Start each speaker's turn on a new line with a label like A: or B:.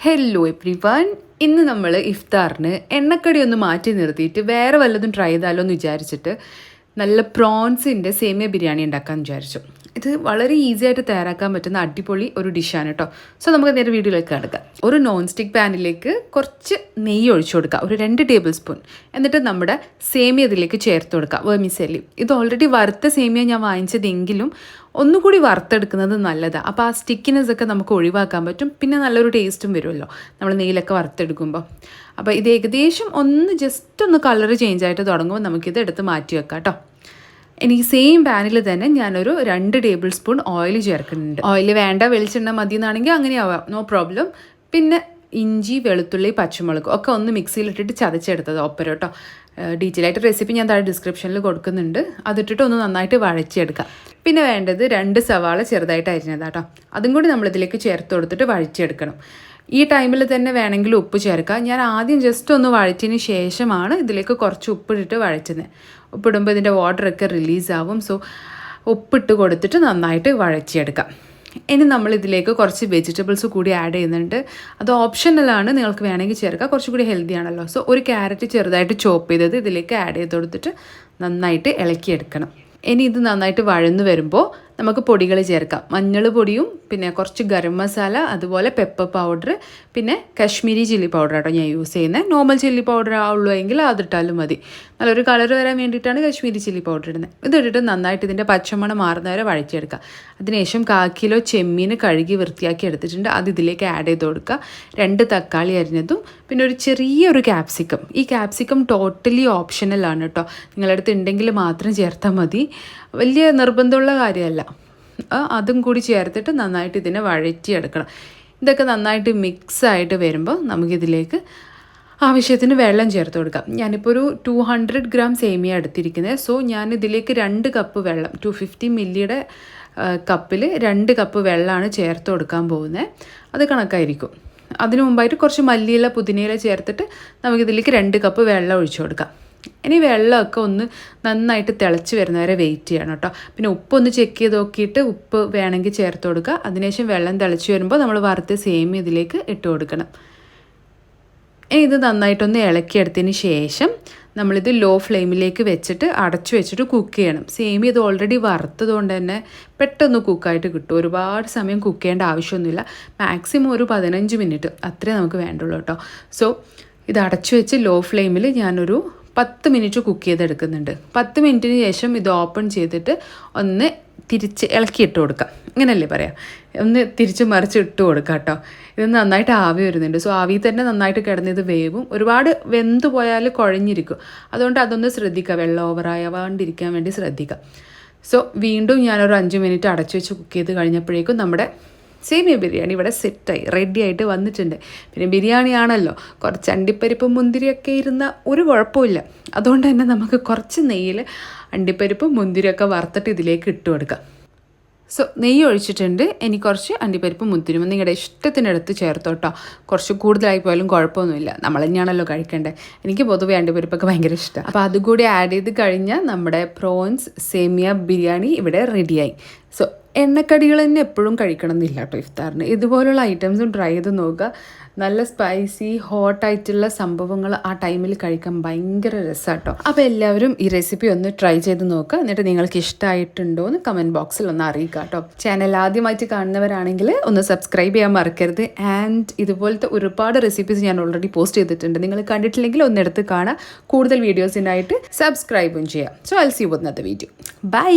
A: Hello every one ഇന്ന് നമ്മൾ ഇഫ്താറിന് എണ്ണക്കടി ഒന്ന് മാറ്റി നിർത്തിയിട്ട് വേറെ വല്ലതും ട്രൈ ചെയ്താലോ എന്ന് വിചാരിച്ചിട്ട് നല്ല പ്രോൺസിന്റെ സേമിയ ബിരിയാണി ഉണ്ടാക്കാമെന്ന് വിചാരിച്ചു. ഇത് വളരെ ഈസി ആയിട്ട് തയ്യാറാക്കാൻ പറ്റുന്ന അടിപൊളി ഒരു ഡിഷാണ് കേട്ടോ സോ നമുക്ക് നേരെ വീഡിയോയിലേക്ക് കിടക്കാം. ഒരു നോൺ സ്റ്റിക്ക് പാനിലേക്ക് കുറച്ച് നെയ്യ് ഒഴിച്ചു കൊടുക്കുക ഒരു രണ്ട് ടേബിൾ സ്പൂൺ എന്നിട്ട് നമ്മുടെ സേമിയ ഇതിലേക്ക് ചേർത്ത് കൊടുക്കുക വേമിസെല്ലി. ഇത് ഓൾറെഡി വറുത്ത സേമിയ ഞാൻ വാങ്ങിച്ചതെങ്കിലും ഒന്നുകൂടി വറുത്തെടുക്കുന്നത് നല്ലതാണ് അപ്പോൾ ആ സ്റ്റിക്കിനെസ് ഒക്കെ നമുക്ക് ഒഴിവാക്കാൻ പറ്റും. പിന്നെ നല്ലൊരു ടേസ്റ്റും വരുമല്ലോ. നമ്മൾ നെയ്യിലൊക്കെ വറുത്തെടുക്കുമ്പോൾ അപ്പോൾ ഇത് ഏകദേശം ഒന്ന് ജസ്റ്റ് ഒന്ന് കളർ ചേഞ്ച് ആയിട്ട് തുടങ്ങുമ്പോൾ നമുക്കിത് എടുത്ത് മാറ്റി വെക്കാം കേട്ടോ ഇനി സെയിം പാനിൽ തന്നെ ഞാനൊരു രണ്ട് ടേബിൾ സ്പൂൺ ഓയിൽ ചേർക്കുന്നുണ്ട്. ഓയിൽ വേണ്ട വെളിച്ചെണ്ണ മതി എന്നാണെങ്കിൽ അങ്ങനെ ആവാം നോ പ്രോബ്ലം പിന്നെ ഇഞ്ചി വെളുത്തുള്ളി പച്ചമുളക് ഒക്കെ ഒന്ന് മിക്സിയിലിട്ടിട്ട് ചതച്ചെടുത്തത് ഒപ്പരം കേട്ടോ ഡീറ്റെയിൽ ആയിട്ട് റെസിപ്പി ഞാൻ താഴെ ഡിസ്ക്രിപ്ഷനിൽ കൊടുക്കുന്നുണ്ട്. അതിട്ടിട്ട് ഒന്ന് നന്നായിട്ട് വഴച്ചെടുക്കാം പിന്നെ വേണ്ടത് രണ്ട് സവാള ചെറുതായിട്ട് അരിഞ്ഞതാട്ടോ. അതും കൂടി നമ്മളിതിലേക്ക് ചേർത്ത് കൊടുത്തിട്ട് വഴച്ചെടുക്കണം ഈ ടൈമിൽ തന്നെ വേണമെങ്കിൽ ഉപ്പ് ചേർക്കാം ഞാൻ ആദ്യം ജസ്റ്റ് ഒന്ന് വഴറ്റിന് ശേഷമാണ് ഇതിലേക്ക് കുറച്ച് ഉപ്പിട്ടിട്ട് വഴറ്റുന്നത് ഉപ്പിടുമ്പോൾ ഇതിന്റെ വാട്ടറൊക്കെ റിലീസാവും സോ ഉപ്പിട്ട് കൊടുത്തിട്ട് നന്നായിട്ട് വഴച്ചിയെടുക്കാം ഇനി നമ്മൾ ഇതിലേക്ക് കുറച്ച് വെജിറ്റബിൾസ് കൂടി ആഡ് ചെയ്യുന്നുണ്ട്. അത് ഓപ്ഷനലാണ് നിങ്ങൾക്ക് വേണമെങ്കിൽ ചേർക്കാം. കുറച്ചുകൂടി ഹെൽത്തി ആണല്ലോ. സോ ഒരു ക്യാരറ്റ് ചെറുതായിട്ട് ചോപ്പ് ചെയ്തത് ഇതിലേക്ക് ആഡ് ചെയ്ത് കൊടുത്തിട്ട് നന്നായിട്ട് ഇളക്കിയെടുക്കണം. ഇനി ഇത് നന്നായിട്ട് വഴന്നു വരുമ്പോൾ നമുക്ക് പൊടികൾ ചേർക്കാം. മഞ്ഞൾ പൊടിയും പിന്നെ കുറച്ച് ഗരം മസാല അതുപോലെ പെപ്പർ പൗഡർ പിന്നെ കാശ്മീരി ചില്ലി പൗഡർ ആട്ടോ ഞാൻ യൂസ് ചെയ്യുന്നത് നോർമൽ ചില്ലി പൗഡർ ആവുള്ളൂ എങ്കിൽ അതിട്ടാലും മതി. നല്ലൊരു കളർ വരാൻ വേണ്ടിയിട്ടാണ് കാശ്മീരി ചില്ലി പൗഡർ ഇടുന്നത് ഇതിട്ടിട്ട് നന്നായിട്ട് ഇതിന്റെ പച്ചമണം മാറുന്ന വരെ വഴറ്റിയെടുക്കുക അതിനുശേഷം കാ കിലോ ചെമ്മീൻ കഴുകി വൃത്തിയാക്കി എടുത്തിട്ടുണ്ട്. അത് ഇതിലേക്ക് ആഡ് ചെയ്ത് കൊടുക്കുക. രണ്ട് തക്കാളി അരിഞ്ഞതും പിന്നെ ഒരു ചെറിയൊരു ക്യാപ്സിക്കം ഈ ക്യാപ്സിക്കം ടോട്ടലി ഓപ്ഷണലാണ് കേട്ടോ. നിങ്ങളുടെ അടുത്ത് ഉണ്ടെങ്കിൽ മാത്രം ചേർത്താൽ മതി. വലിയ നിർബന്ധമുള്ള കാര്യമല്ല. അതും കൂടി ചേർത്തിട്ട് നന്നായിട്ട് ഇതിനെ വഴറ്റിയെടുക്കണം. ഇതൊക്കെ നന്നായിട്ട് മിക്സ് ആയിട്ട് വരുമ്പോൾ നമുക്കിതിലേക്ക് ആവശ്യത്തിന് വെള്ളം ചേർത്ത് കൊടുക്കാം. ഞാനിപ്പോൾ ഒരു ടു ഹൺഡ്രഡ് ഗ്രാം സേമിയ എടുത്തിരിക്കുന്നത്. സോ ഞാൻ ഇതിലേക്ക് രണ്ട് കപ്പ് വെള്ളം ടു ഫിഫ്റ്റി മില്ലിയുടെ കപ്പിൽ രണ്ട് കപ്പ് വെള്ളമാണ് ചേർത്ത് കൊടുക്കാൻ പോകുന്നത്. അത് കണക്കായിരിക്കും. അതിനു മുമ്പായിട്ട് കുറച്ച് മല്ലിയില പുതിനയില ചേർത്തിട്ട് നമുക്കിതിലേക്ക് രണ്ട് കപ്പ് വെള്ളം ഒഴിച്ചു കൊടുക്കാം. ഇനി വെള്ളമൊക്കെ ഒന്ന് നന്നായിട്ട് തിളച്ച് വരുന്നവരെ വെയിറ്റ് ചെയ്യണം കേട്ടോ. പിന്നെ ഉപ്പൊന്ന് ചെക്ക് ചെയ്ത് നോക്കിയിട്ട് ഉപ്പ് വേണമെങ്കിൽ ചേർത്ത് കൊടുക്കുക. അതിനുശേഷം വെള്ളം തിളച്ച് വരുമ്പോൾ നമ്മൾ വറുത്ത് സെയിം ഇതിലേക്ക് ഇട്ട് കൊടുക്കണം. ഇനി ഇത് നന്നായിട്ടൊന്ന് ഇളക്കിയെടുത്തതിന് ശേഷം നമ്മളിത് ലോ ഫ്ലെയിമിലേക്ക് വെച്ചിട്ട് അടച്ചു വെച്ചിട്ട് കുക്ക് ചെയ്യണം. സെയിം ഇത് ഓൾറെഡി വറുത്തതുകൊണ്ട് തന്നെ പെട്ടെന്ന് കുക്കായിട്ട് കിട്ടും. ഒരുപാട് സമയം കുക്ക് ചെയ്യേണ്ട ആവശ്യമൊന്നുമില്ല. മാക്സിമം ഒരു പതിനഞ്ച് മിനിറ്റ് അത്രേ നമുക്ക് വേണ്ടുള്ളൂ കേട്ടോ. സോ ഇത് അടച്ചു വെച്ച് ലോ ഫ്ലെയിമിൽ ഞാനൊരു പത്ത് മിനിറ്റ് കുക്ക് ചെയ്തെടുക്കുന്നുണ്ട്. പത്ത് മിനിറ്റിന് ശേഷം ഇത് ഓപ്പൺ ചെയ്തിട്ട് ഒന്ന് തിരിച്ച് ഇളക്കിയിട്ട് കൊടുക്കാം. ഇങ്ങനല്ലേ പറയാം? ഒന്ന് തിരിച്ച് മറിച്ച് ഇട്ട് കൊടുക്കാം കേട്ടോ. ഇത് നന്നായിട്ട് ആവി വരുന്നുണ്ട്. സോ ആവി തന്നെ നന്നായിട്ട് കിടന്ന് ഇത് വേവും. ഒരുപാട് വെന്ത് പോയാൽ കുഴഞ്ഞിരിക്കും. അതുകൊണ്ട് അതൊന്ന് ശ്രദ്ധിക്കുക. വെള്ളം ഓവറായവാണ്ടിരിക്കാൻ വേണ്ടി ശ്രദ്ധിക്കുക. സോ വീണ്ടും ഞാനൊരു അഞ്ച് മിനിറ്റ് അടച്ചു വെച്ച് കുക്ക് ചെയ്ത് കഴിഞ്ഞപ്പോഴേക്കും നമ്മുടെ സേമിയ ബിരിയാണി ഇവിടെ സെറ്റായി റെഡി ആയിട്ട് വന്നിട്ടുണ്ട്. പിന്നെ ബിരിയാണി ആണല്ലോ കുറച്ച് അണ്ടിപ്പരിപ്പും മുന്തിരിയൊക്കെ ഇരുന്ന ഒരു കുഴപ്പമില്ല അതുകൊണ്ട് തന്നെ നമുക്ക് കുറച്ച് നെയ്യിൽ അണ്ടിപ്പരിപ്പും മുന്തിരിയൊക്കെ വറുത്തിട്ട് ഇതിലേക്ക് ഇട്ട് കൊടുക്കാം. സോ നെയ്യ് ഒഴിച്ചിട്ടുണ്ട്. ഇനി കുറച്ച് അണ്ടിപ്പരിപ്പും മുന്തിരിയും നിങ്ങളുടെ ഇഷ്ടത്തിനടുത്ത് ചേർത്തോട്ടോ കുറച്ച് കൂടുതലായി പോയാലും കുഴപ്പമൊന്നുമില്ല. നമ്മൾ തന്നെയാണല്ലോ കഴിക്കേണ്ടത്. എനിക്ക് പൊതുവെ അണ്ടിപ്പരിപ്പൊക്കെ ഭയങ്കര ഇഷ്ടമാണ്. അപ്പോൾ അതുകൂടി ആഡ് ചെയ്ത് കഴിഞ്ഞാൽ നമ്മുടെ പ്രോൺസ് സേമിയ ബിരിയാണി ഇവിടെ റെഡിയായി സോ എണ്ണക്കടികൾ തന്നെ എപ്പോഴും കഴിക്കണം എന്നില്ല കേട്ടോ ഇഫ്താറിന്. ഇതുപോലുള്ള ഐറ്റംസും ട്രൈ ചെയ്ത് നോക്കുക. നല്ല സ്പൈസി ഹോട്ടായിട്ടുള്ള സംഭവങ്ങൾ ആ ടൈമിൽ കഴിക്കാൻ ഭയങ്കര രസമാട്ടോ അപ്പോൾ എല്ലാവരും ഈ റെസിപ്പി ഒന്ന് ട്രൈ ചെയ്ത് നോക്കുക. എന്നിട്ട് നിങ്ങൾക്ക് ഇഷ്ടമായിട്ടുണ്ടോ എന്ന് കമന്റ് ബോക്സിൽ ഒന്ന് അറിയിക്കുക കേട്ടോ. ചാനൽ ആദ്യമായിട്ട് കാണുന്നവരാണെങ്കിൽ ഒന്ന് സബ്സ്ക്രൈബ് ചെയ്യാൻ മറക്കരുത്. ആൻഡ് ഇതുപോലത്തെ ഒരുപാട് റെസിപ്പീസ് ഞാൻ ഓൾറെഡി പോസ്റ്റ് ചെയ്തിട്ടുണ്ട്. നിങ്ങൾ കണ്ടിട്ടില്ലെങ്കിൽ ഒന്നെടുത്ത് കാണാം കൂടുതൽ വീഡിയോസിനായിട്ട് സബ്സ്ക്രൈബും ചെയ്യാം. സോ ഐ സി വന്നത് വീഡിയോ ബൈ